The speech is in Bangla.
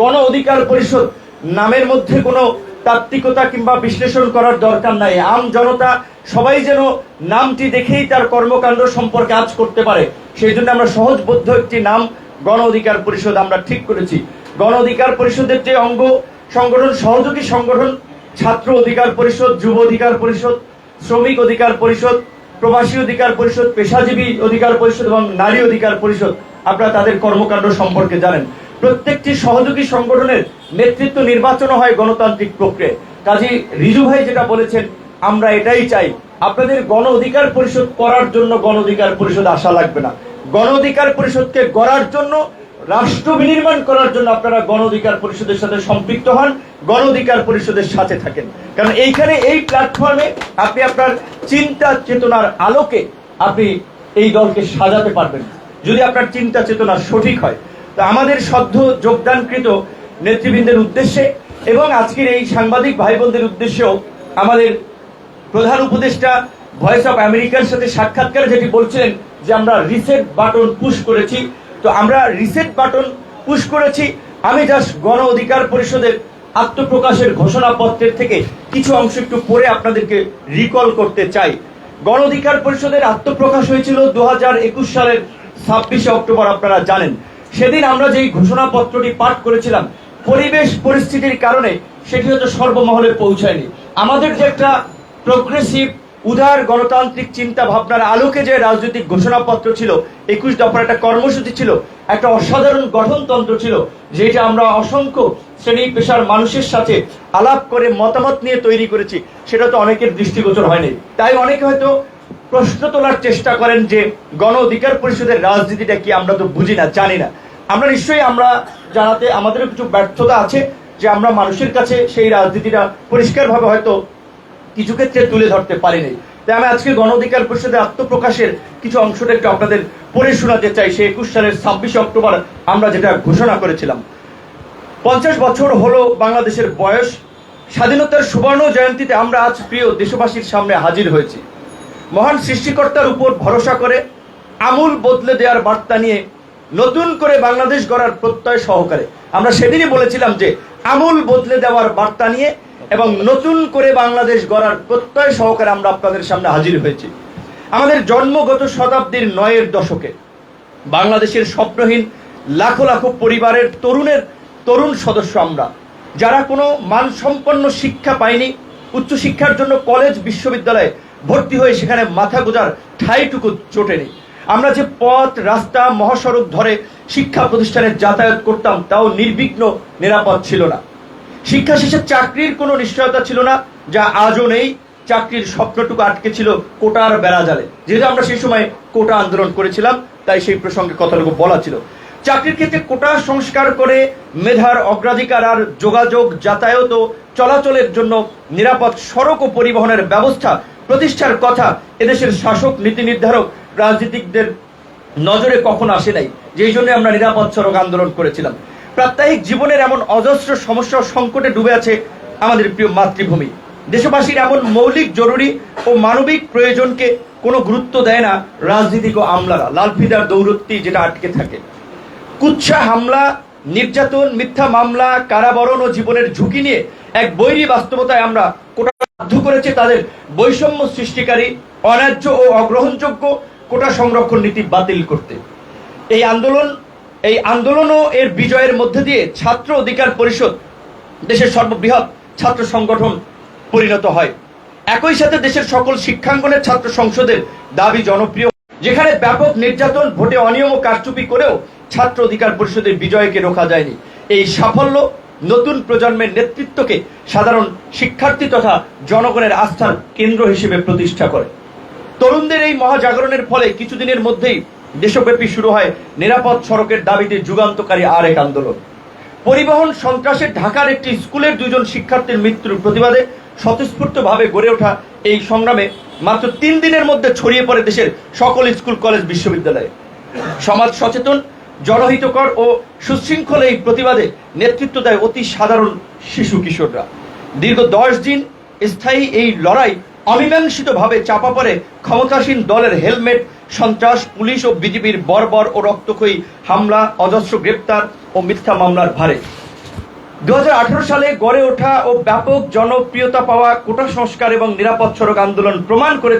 গণ অধিকার পরিষদ নামের মধ্যে কোনো তাত্ত্বিকতা কিংবা বিশ্লেষণ করার দরকার নাই। আম জনতা সবাই যেন নামটি দেখেই তার কর্মকাণ্ড সম্পর্কে আজ করতে পারে। সেই জন্য আমরা সহজবদ্ধ একটি নাম গণ অধিকার পরিষদ আমরা ঠিক করেছি। গণ অধিকার পরিষদের যে অঙ্গ, সংগঠন, সহযোগী সংগঠন, ছাত্র অধিকার পরিষদ, যুব অধিকার পরিষদ, শ্রমিক অধিকার পরিষদ, প্রবাসী অধিকার পরিষদ, পেশাজীবী অধিকার পরিষদ এবং নারী অধিকার পরিষদ, আপনারা তাদের কর্মকাণ্ড সম্পর্কে জানেন। প্রত্যেকটি সহযোগী সংগঠনের নেতৃত্ব নির্বাচন হয় গণতান্ত্রিক প্রক্রিয়ায়। কাজী রিজু ভাই যেটা বলেছেন, আমরা এটাই চাই। আপনাদের গণ অধিকার পরিষদ করার জন্য গণ অধিকার পরিষদ আসা লাগবে না। গণ অধিকার পরিষদকে গড়ার জন্য, রাষ্ট্র বিনির্মাণ করার জন্য আপনারা গণ অধিকার পরিষদের সাথে সম্পৃক্ত হন, গণ অধিকার পরিষদের সাথে থাকেন। কারণ এইখানে এই প্ল্যাটফর্মে আপনি আপনার চিন্তা চেতনার আলোকে আপনি এই দলকে সাজাতে পারবেন যদি আপনার চিন্তা চেতনা সঠিক হয় তো আমাদের সদ্য যোগদানকৃত নেতৃবৃন্দের উদ্দেশ্যে এবং আজকের এই সাংবাদিক ভাই বোনদের উদ্দেশ্যেও আমাদের প্রধান উপদেষ্টা ভয়েস অফ আমেরিকার সাথে সাক্ষাৎকারে যেটি বলছিলেন যে আমরা রিসেট বাটন পুশ করেছি। তো আমরা রিসেট বাটন পুশ করেছি। আমি জাস্ট গণ অধিকার পরিষদের আত্মপ্রকাশের ঘোষণাপত্রের থেকে কিছু অংশ একটু পড়ে আপনাদেরকে রিকল করতে চাই। গণ অধিকার পরিষদের আত্মপ্রকাশ হয়েছিল দু হাজার একুশ সালের ছাব্বিশে অক্টোবর, আপনারা জানেন। সেদিন আমরা যেই ঘোষণাপত্রটি পাঠ করেছিলাম, পরিবেশ পরিস্থিতির কারণে সেটি হয়তো সর্বমহলে পৌঁছায়নি। আমাদের যে একটা প্রগ্রেসিভ উদার গণতান্ত্রিক চিন্তা ভাবনার আলোকে যে রাজনৈতিক ঘোষণাপত্র ছিল, একুশ দফার একটা কর্মসূচি ছিল, একটা অসাধারণ গঠনতন্ত্র ছিল, যেটা আমরা অসংখ্য শ্রেণি পেশার মানুষের সাথে আলাপ করে মতামত নিয়ে তৈরি করেছি, সেটা তো অনেকের দৃষ্টিগোচর হয়নি। তাই অনেকে হয়তো প্রশ্ন তোলার চেষ্টা করেন যে গণ অধিকার পরিষদের রাজনীতিটা কি আমরা তো বুঝি না, জানি না। আমরা নিশ্চয়ই আমরা জানাতে আমাদেরও কিছু ব্যর্থতা আছে যে আমরা মানুষের কাছে সেই রাজনীতিটা পরিষ্কারভাবে হয়তো কিছু ক্ষেত্রে তুলে ধরতে পারিনি। তাই আমি আজকে গণ অধিকার পরিষদের আত্মপ্রকাশের কিছু অংশটা একটু আপনাদের পড়ে শোনাতে চাই। সেই একুশ সালের ছাব্বিশে অক্টোবর আমরা যেটা ঘোষণা করেছিলাম। পঞ্চাশ বছর হলো বাংলাদেশের বয়স। স্বাধীনতার সুবর্ণ জয়ন্তীতে আমরা আজ প্রিয় দেশবাসীর সামনে হাজির হয়েছি। মহান সৃষ্টিকর্তার উপর ভরসা করে আমূল বদলে দেওয়ার বার্তা নিয়ে নতুন করে বাংলাদেশ গড়ার প্রত্যয় সহকারে। আমরা সেদিনই বলেছিলাম যে, আমূল বদলে দেওয়ার বার্তা নিয়ে এবং নতুন করে বাংলাদেশ গড়ার প্রত্যয় সহকারে আমরা আপনাদের সামনে হাজির হয়েছি। আমাদের জন্মগত শতাব্দীর নয়ের দশকে, বাংলাদেশের স্বপ্নহীন লাখো লাখো পরিবারের তরুণের তরুণ সদস্য আমরা, যারা কোনো মানসম্পন্ন শিক্ষা পায়নি, উচ্চশিক্ষার জন্য কলেজ, বিশ্ববিদ্যালয়ে ভর্তি হয়ে সেখানে মাথা গোজার ঠাইটুকু চোটেনি। আমরা যে পথ, রাস্তা, মহাসড়ক ধরে শিক্ষা প্রতিষ্ঠানে যাতায়াত করতাম, তাও নির্বিঘ্ন নিরাপদ ছিল না। শিক্ষা শেষে চাকরির কোনো নিশ্চয়তা ছিল না, যা আজও নেই। চাকরির স্বপ্নটুকু আটকে ছিল কোটার বেড়াজালে। যেহেতু আমরা সেই সময় কোটা আন্দোলন করেছিলাম, তাই সেই প্রসঙ্গে কথাটুকু বলা ছিল। চাকরির ক্ষেত্রে কোটা সংস্কার করে মেধার অগ্রাধিকার আর যোগাযোগ, যাতায়াত ও চলাচলের জন্য নিরাপদ সড়ক ও পরিবহনের ব্যবস্থা প্রতিষ্ঠার কথা এদেশের শাসক, নীতি নির্ধারক রাজনীতিকদের নজরে কখন আসে নাই, যেই জন্য আমরা নিরাপদ সড়ক আন্দোলন করেছিলাম। প্রাত্যহিক জীবনের এমন অজস্র সমস্যা ও সংকটে ডুবে আছে আমাদের প্রিয় মাতৃভূমি। দেশবাসীর এমন মৌলিক, জরুরি ও মানবিক প্রয়োজনকে কোনো গুরুত্ব দেয় না রাজনীতিক ও আমলারা, লালফিদার দৌরত্তি যেটা আটকে থাকে। কুচ্ছা হামলা, নির্যাতন, মিথ্যা মামলা, কারাবরণ ও জীবনের ঝুঁকি নিয়ে এক বৈরী বাস্তবতায় আমরা কোটা বাধ্য করেছে তাদের বৈষম্য সৃষ্টিকারী, অন্যায্য ও অগ্রহণযোগ্য কোটা সংরক্ষণ নীতি বাতিল করতে। এই আন্দোলন, এই আন্দোলনও এর বিজয়ের মধ্যে দিয়ে ছাত্র অধিকার পরিষদ, দেশের সর্ববৃহৎ ছাত্র সংগঠন পরিণত হয়। একই সাথে দেশের সকল শিক্ষাঙ্গনের ছাত্র সংসদের দাবি জনপ্রিয়। যেখানে ব্যাপক নির্যাতন, ভোটে অনিয়ম ও কারচুপি করেও ছাত্র অধিকার পরিষদের বিজয়কে রোখা যায়নি। এই সাফল্য নতুন প্রজন্মের নেতৃত্বকে সাধারণ শিক্ষার্থী তথা জনগণের আস্থার কেন্দ্র হিসেবে প্রতিষ্ঠা করে। তরুণদের এই মহাজাগরণের ফলে কিছুদিনের মধ্যেই দেশব্যাপী শুরু হয় নিরাপদ সড়কের দাবিতে যুগান্তকারী আর এক আন্দোলন। পরিবহন সন্ত্রাসের ঢাকার একটি স্কুলের দুজন শিক্ষার্থীর মৃত্যুর প্রতিবাদে স্বতঃস্ফূর্তভাবে গড়ে ওঠা এই সংগ্রামে মাত্র তিন দিনের মধ্যে ছড়িয়ে পড়ে দেশের সকল স্কুল, কলেজ, বিশ্ববিদ্যালয়ে। সমাজ সচেতন, জনহিতকর ও সুশৃঙ্খল এই প্রতিবাদে নেতৃত্ব দেয় অতি সাধারণ শিশু কিশোররা। দীর্ঘ দশ দিন স্থায়ী এই লড়াই অমীমাংসিতভাবে চাপা পড়ে ক্ষমতাসীন দলের হেলমেট, সন্ত্রাস, পুলিশ ও বিজেপির বর্বর ও রক্তক্ষয়ী হামলা, অজস্র গ্রেপ্তার ও মিথ্যা মামলার ভারে। দু হাজার আঠারো সালে গড়ে ওঠা ও ব্যাপক জনপ্রিয়তা পাওয়া কোটা সংস্কার এবং নিরাপদ সড়ক আন্দোলন প্রমাণ করে